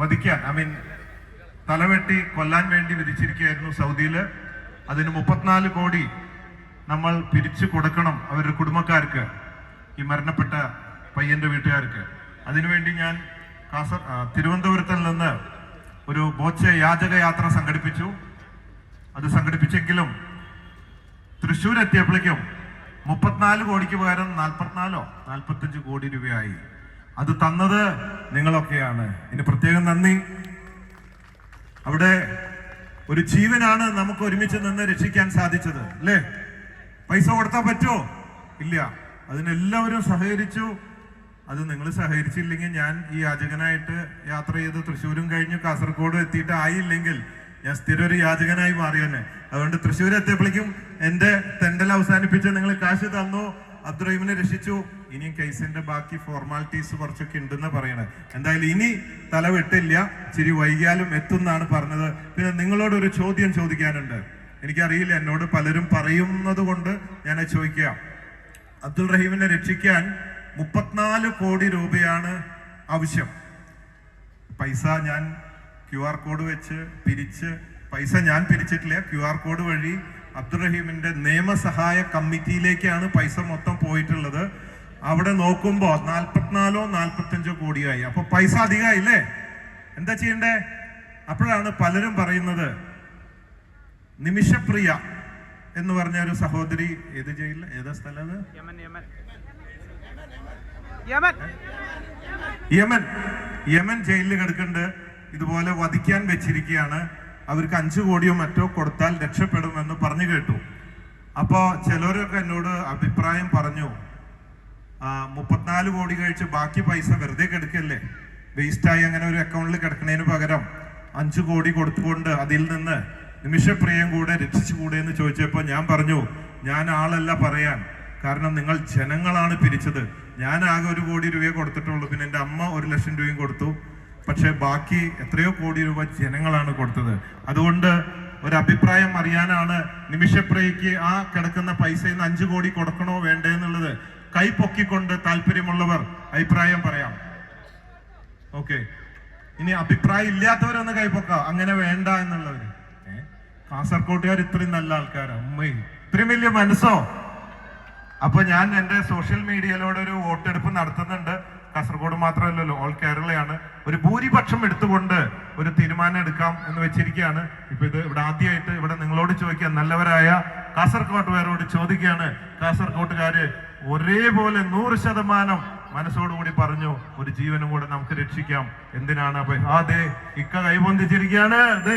വധിക്കാൻ I mean തലവെട്ടി കൊല്ലാൻ വേണ്ടി വിധിച്ചിരിക്കുകയായിരുന്നു സൗദിയിൽ അതിന് മുപ്പത്തിനാല് കോടി നമ്മൾ പിരിച്ചു കൊടുക്കണം അവരുടെ കുടുംബക്കാർക്ക് ഈ മരണപ്പെട്ട പയ്യന്റെ വീട്ടുകാർക്ക്. അതിനുവേണ്ടി ഞാൻ കാസർ തിരുവനന്തപുരത്തിൽ നിന്ന് ഒരു ബോച്ച യാചക യാത്ര സംഘടിപ്പിച്ചു. അത് സംഘടിപ്പിച്ചെങ്കിലും തൃശ്ശൂർ എത്തിയപ്പോഴേക്കും മുപ്പത്തിനാല് കോടിക്ക് പകരം നാൽപ്പത്തിനാലോ നാൽപ്പത്തഞ്ച് കോടി രൂപയായി. അത് തന്നത് നിങ്ങളൊക്കെയാണ്. ഇനി പ്രത്യേകം നന്ദി. അവിടെ ഒരു ജീവനാണ് നമുക്ക് ഒരുമിച്ച് നിന്ന് രക്ഷിക്കാൻ സാധിച്ചത് അല്ലേ? പൈസ കൊടുത്താൽ പറ്റുമോ ഇല്ല. അതിനെല്ലാവരും സഹകരിച്ചു. അത് നിങ്ങൾ സഹകരിച്ചില്ലെങ്കിൽ ഞാൻ ഈ യാചകനായിട്ട് യാത്ര ചെയ്ത് തൃശ്ശൂരും കഴിഞ്ഞ് കാസർഗോഡ് എത്തിയിട്ട് ആയില്ലെങ്കിൽ ഞാൻ സ്ഥിരം ഒരു യാചകനായി മാറി തന്നെ. അതുകൊണ്ട് തൃശ്ശൂർ എത്തിയപ്പോഴേക്കും എന്റെ തെണ്ടൽ അവസാനിപ്പിച്ച് നിങ്ങൾ കാശ് തന്നു. അബ്ദുറഹിമിനെ രക്ഷിച്ചു. ഇനിയും കേസിന്റെ ബാക്കി ഫോർമാലിറ്റീസ് കുറച്ചൊക്കെ ഉണ്ടെന്ന് പറയണത് എന്തായാലും ഇനി തല വെട്ടില്ല. ചിരി വൈകിയാലും എത്തുന്നാണ് പറഞ്ഞത്. പിന്നെ നിങ്ങളോട് ഒരു ചോദ്യം ചോദിക്കാനുണ്ട്. എനിക്കറിയില്ല എന്നോട് പലരും പറയുന്നത് കൊണ്ട് ഞാൻ ചോദിക്കാം. അബ്ദുൾ റഹീമിനെ രക്ഷിക്കാൻ മുപ്പത്തിനാല് കോടി രൂപയാണ് ആവശ്യം. പൈസ ഞാൻ ക്യു ആർ കോഡ് വെച്ച് പിരിച്ച് പൈസ ഞാൻ പിരിച്ചിട്ടില്ല. ക്യു ആർ കോഡ് വഴി അബ്ദുറഹീമിന്റെ നിയമസഹായ കമ്മിറ്റിയിലേക്കാണ് പൈസ മൊത്തം പോയിട്ടുള്ളത്. അവിടെ നോക്കുമ്പോ നാൽപ്പത്തിനാലോ നാൽപ്പത്തഞ്ചോ കോടിയായി. അപ്പൊ പൈസ അധികമായില്ലേ എന്താ ചെയ്യണ്ടേ? അപ്പോഴാണ് പലരും പറയുന്നത് നിമിഷപ്രിയ എന്ന് പറഞ്ഞ ഒരു സഹോദരി ഏത് ജയിലിൽ? ഏതാ സ്ഥലം യമൻ. യമൻ ജയിലിൽ കിടക്കുന്നുണ്ട്. ഇതുപോലെ വധിക്കാൻ വെച്ചിരിക്കുകയാണ്. അവർക്ക് അഞ്ചു കോടിയോ മറ്റോ കൊടുത്താൽ രക്ഷപ്പെടുമെന്ന് പറഞ്ഞു കേട്ടു. അപ്പോ ചിലരൊക്കെ എന്നോട് അഭിപ്രായം പറഞ്ഞു. മുപ്പത്തിനാല് കോടി കഴിച്ച് ബാക്കി പൈസ വെറുതെ കിടക്കല്ലേ? വേസ്റ്റായി അങ്ങനെ ഒരു അക്കൗണ്ടിൽ കിടക്കുന്നതിന് പകരം അഞ്ച് കോടി കൊടുത്തുകൊണ്ട് അതിൽ നിന്ന് നിമിഷപ്രിയം കൂടെ രക്ഷിച്ചുകൂടെ എന്ന് ചോദിച്ചപ്പോൾ ഞാൻ പറഞ്ഞു ഞാൻ ആളല്ല പറയാൻ. കാരണം നിങ്ങൾ ജനങ്ങളാണ് പിരിച്ചത്. ഞാൻ ആകെ ഒരു കോടി രൂപയെ കൊടുത്തിട്ടുള്ളൂ. പിന്നെ എന്റെ അമ്മ ഒരു ലക്ഷം രൂപയും കൊടുത്തു. പക്ഷേ ബാക്കി എത്രയോ കോടി രൂപ ജനങ്ങളാണ് കൊടുത്തത്. അതുകൊണ്ട് ഒരു അഭിപ്രായം അറിയാനാണ് നിമിഷപ്രിയയ്ക്ക് ആ കിടക്കുന്ന പൈസയിൽ നിന്ന് അഞ്ച് കോടി കൊടുക്കണോ വേണ്ടേ എന്നുള്ളത് കൈ പൊക്കിക്കൊണ്ട് താല്പര്യമുള്ളവർ അഭിപ്രായം പറയാം. ഓക്കെ. ഇനി അഭിപ്രായം ഇല്ലാത്തവരൊന്ന് കൈപ്പൊക്കാം അങ്ങനെ വേണ്ട എന്നുള്ളവര്? കാസർകോട്ടുകാർ ഇത്രയും നല്ല ആൾക്കാരാ. ഉമ്മയും ഇത്രയും വലിയ മനസ്സോ? അപ്പൊ ഞാൻ എന്റെ സോഷ്യൽ മീഡിയയിലൂടെ ഒരു വോട്ടെടുപ്പ് നടത്തുന്നുണ്ട്. കാസർഗോഡ് മാത്രമല്ലല്ലോ ഓൾ കേരളയാണ്. ഒരു ഭൂരിപക്ഷം എടുത്തുകൊണ്ട് ഒരു തീരുമാനം എടുക്കാം എന്ന് വെച്ചിരിക്കുകയാണ്. ഇപ്പൊ ഇത് ഇവിടെ ആദ്യമായിട്ട് ഇവിടെ നിങ്ങളോട് ചോദിക്കാൻ നല്ലവരായ കാസർകോട്ടുകാരോട് ചോദിക്കുകയാണ്. കാസർകോട്ടുകാര് ഒരേപോലെ നൂറ് ശതമാനം മനസ്സോടുകൂടി പറഞ്ഞു ഒരു ജീവനും കൂടെ നമുക്ക് രക്ഷിക്കാം. എന്തിനാണ് അപ്പൊ അതെ ഇക്ക കൈപൊന്തിച്ചിരിക്കുകയാണ് ദേ